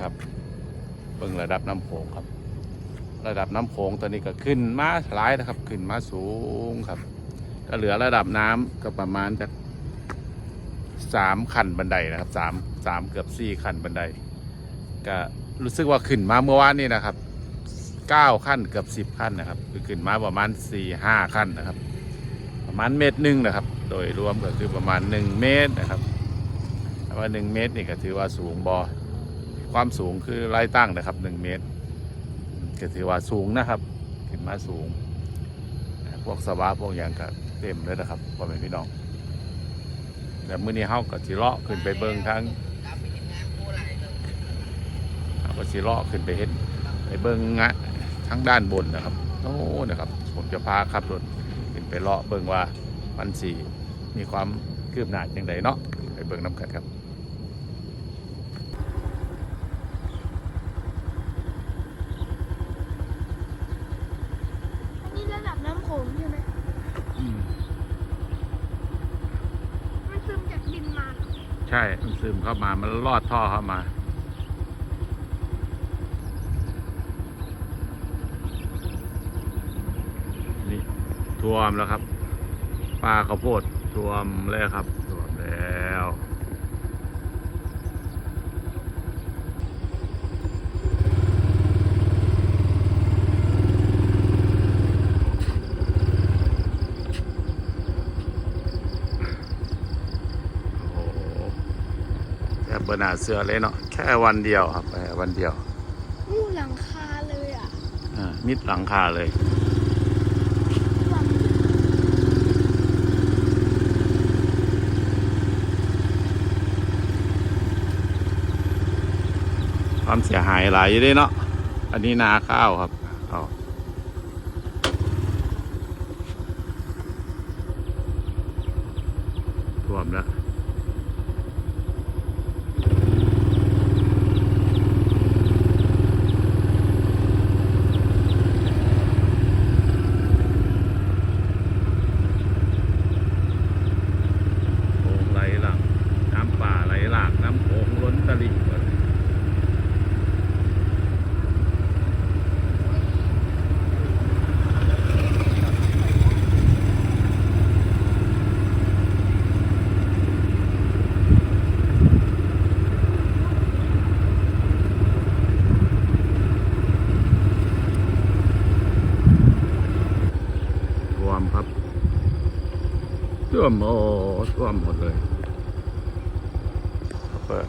ครับเบิ่งระดับน้ำโขงครับ ระดับน้ำโขงตอนนี้ก็ขึ้นมาหลายนะครับ ขึ้นมาสูงครับ ก็เหลือระดับน้ำก็ประมาณจากสามขั้นบันไดนะครับสามสามเกือบสี่ขั้นบันได ก็รู้สึกว่าขึ้นมาเมื่อวานนี้นะครับเก้าขั้นเกือบสิบขั้นนะครับ คือขึ้นมาประมาณสี่ห้าขั้นนะครับ ประมาณเมตรหนึ่งนะครับ โดยรวมก็คือประมาณหนึ่งเมตรนะครับว่าหนึ่งเมตรนี่ก็ถือว่าสูงบอ ความสูงคือไล่ตั้งนะครับหนึ่งเมตรก็ถือว่าสูงนะครับขึ้นมาสูง พวกสวาพวกอย่างก็เต็มเลยนะครับพ่อแม่พี่น้องแต่มื้อนี้เฮาก็สิเลาะขึ้นไปเบิ่งทั้งก็สิเลาะขึ้นไปเห็นไปเบิ่งงะทั้งด้านบนนะครับโอ้นะครับ ผมจะพาขับรถขึ้นไปเลาะเบิ่งว่ามันสิมีความคืบหน้าจังไดเนาะไปเบิ่งน้ำกันครับ อันนี้ระดับน้ำโขงใช่ไหมมันซึมจากดินมาเหรอ ใช่มันซึมเข้ามามันลอดท่อเข้ามานี่ท่วมแล้วครับปลาข้าวโพดท่วมแล้วครับท่วมแล้ว โอ้โหแค่เบอร์หนาเสือเลยเนาะแค่วันเดียวครับแค่วันเดียวอู้หลังคาเลยอะอ่ามิดหลังคาเลยท่วมความเสียหายหลายอยู่เด้เนาะ อันนี้นาข้าวครับเอาท่วมแล้ว โขงไหลหลัง น้ำป่าไหลหลาก น้ำโขงล้นตลิ่งหมดเลย ท่วมครับ ท่วมโอ้ท่วมหมดเลยครับเปิด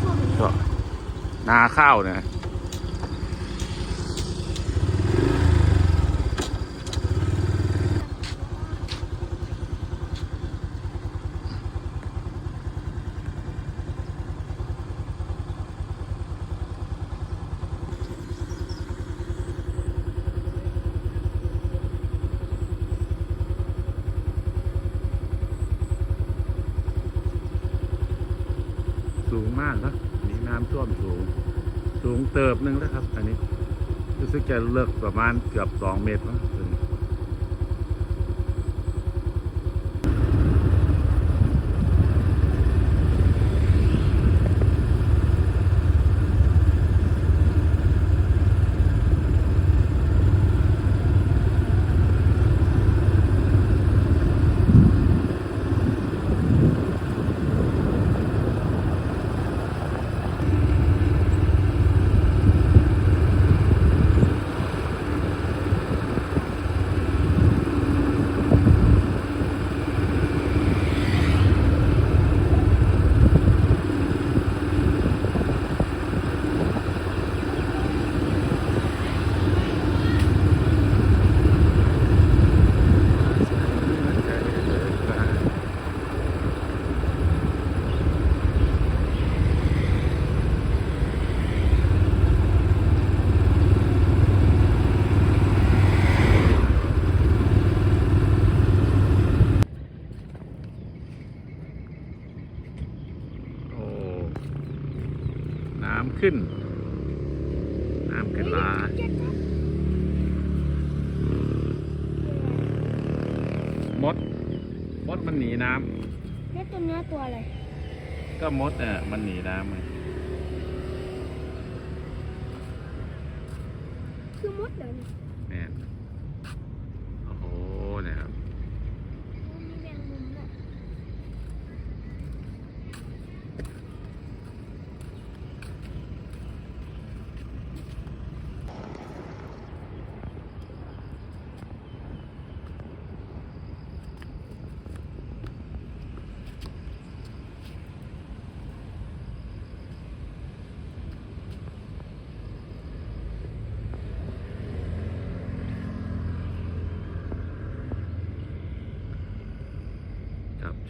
ท่วมก็นาข้าวเนี่ยสูงมากนะอันนี่น้ำท่วมสูง สู งเติบหนึ่งแล้วครับ อันนี้รู้สึกจะเลิกประมาณเกือบสองเมตรมั้ง มด มดมันหนีน้ำนี่ตัวเนื้อตัวอะไรก็มดเนี่ยมันหนีน้ำไงคือมดเหรอเนี่ย แม่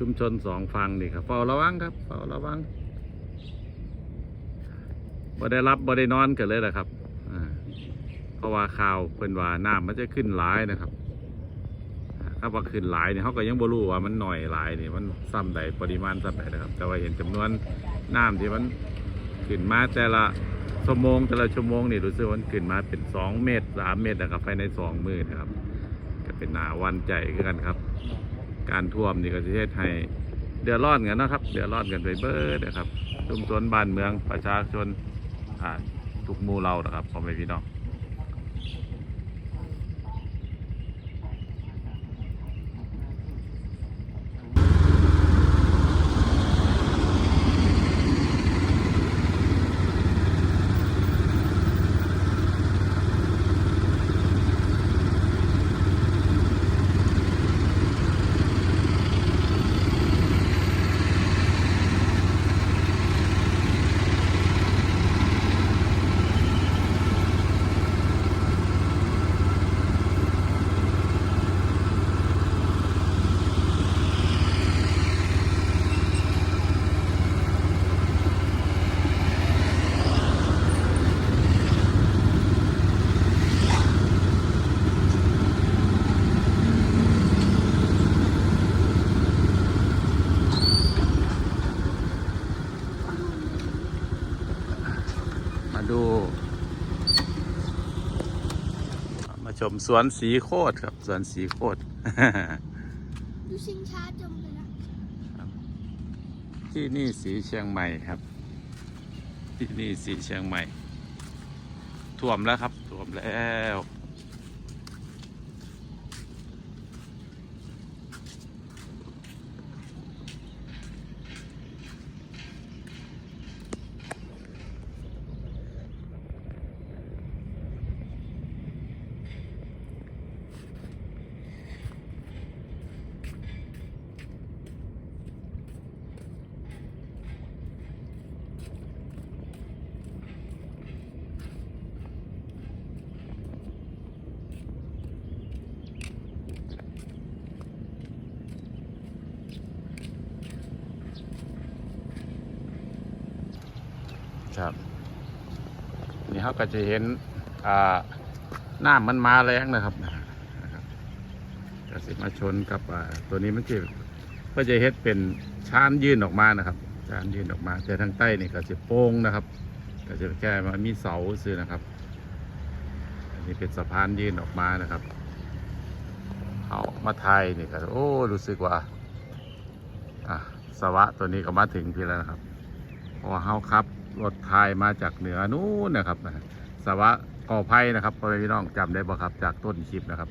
ชุมชนสองฝั่งนี่ครับเฝ้าระวังครับเฝ้าระวังบ่ได้รับบ่ได้นอนกันเลยนะครับเพราะว่าข่าวเป็นว่าน้ำมันจะขึ้นหลายนะครับ ถ้าว่าขึ้นหลายเนี่ยเขาก็ยังบ่รู้ว่ามันหน่อยหลายนี่มันซ้ำใดปริมาณซ้ำใดนะครับ แต่ว่าเห็นจำนวนน้ำที่มันขึ้นมาแต่ละชั่วโมงแต่ละชั่วโมงนี่รู้สึกว่ามันขึ้นมาเป็นสองเมตรสามเมตรนะครับภายในสองมือนะครับ ก็เป็นหนาวันใจกันครับ การท่วมนี่ก็จะเฮ็ดให้เดือดร้อนกันนะครับ เดือดร้อนกันไปเบิดนะครับชุมชนบ้านเมืองประชาชนทุกหมู่เรานะครับพ่อแม่พี่น้องมาดู มา ชมสวนสีโคตรครับ สวนสีโคตรดูชิงช้าจมเลยนะที่นี่สีเชียงใหม่ครับ ที่นี่สีเชียงใหม่ท่วมแล้วครับท่วมแล้ว ครับนี่เขาก็จะเห็นอ่าน้ำมันมาแรงนะครับนะครับจะสิมาชนกับตัวนี้มันจะก็จะเฮ็ดเป็นชานยื่นออกมานะครับชานยื่นออกมาแต่ทางใต้นี่ก็จะโป้งนะครับ ก็จะแค่มามีเสาซื่อนะครับอันนี้เป็นสะพานยื่นออกมานะครับเขามาไทยนี่ก็โอ้รู้สึกว่าอะสวะตัวนี้ก็มาถึงพี่แล้วนะครับเพราะว่าเขาขับ รถไทยมาจากเหนือนู้นนะครับนะสวะกอไผ่นะครับพ่อแม่พี่น้องจำได้บ่ครับ จากต้นคลิปนะครับ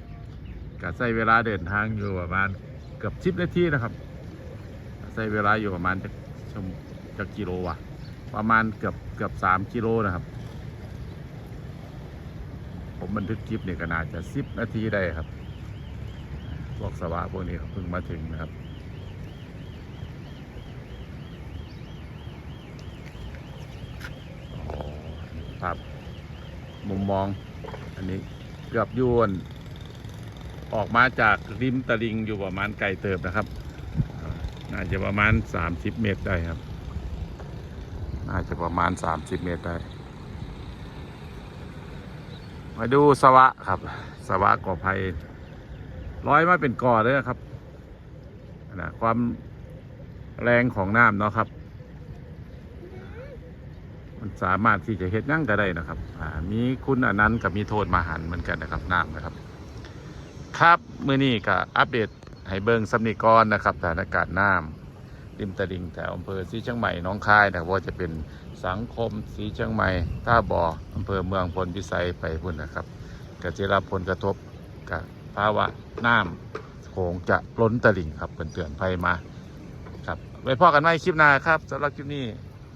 ก็ใช้เวลาเดินทางอยู่ประมาณเกือบชิบนาทีนะครับใช้เวลาอยู่ประมาณจะชั่วโมจะกิโลวะประมาณเกือบเกือบสามกิโลนะครับ ผมบันทึกคลิปเนี่ยก็น่าจะสิบนาทีได้ครับพวกสวะพวกนี้เพิ่งมาถึงนะครับ ครับมุมมอง อันนี้เกือบยวนออกมาจากริมตลิงอยู่ประมาณไกลเติบนะครับอาน่าจะประมาณ 30 เมตรได้ครับ น่าจะประมาณ 30 เมตรได้ มาดูสวะครับ สวะก่อไผ่ร้อยมาเป็นก่อเลยนะครับนะความแรงของน้ำเนาะครับ สามารถที่จะเฮ็ดยั่งก็ได้นะครับมีคุณอันนั้นกับมีโทษมาหันเหมือนกันนะครับน้ำนะครับ ครับมื่อนี้ก็อัปเดตให้เบิงสำนิกรนะครับสถานการณ์น้ำริมตลิ่งแถวอำเภอสีเชียงใหม่น้องคายนะว่าจะเป็นสังคมสีเชียงใหม่ท่าบ่ออำเภอเมืองพลพิสัยไปพุ่นนะครับกจะรับผลกระทบกับภาวะน้ำโขงจะล้นตลิ่งครับเป็นเตือนภัยมาครับไว้พ่อกันไว้คลิปหน้าครับสำหรับคลิปนี้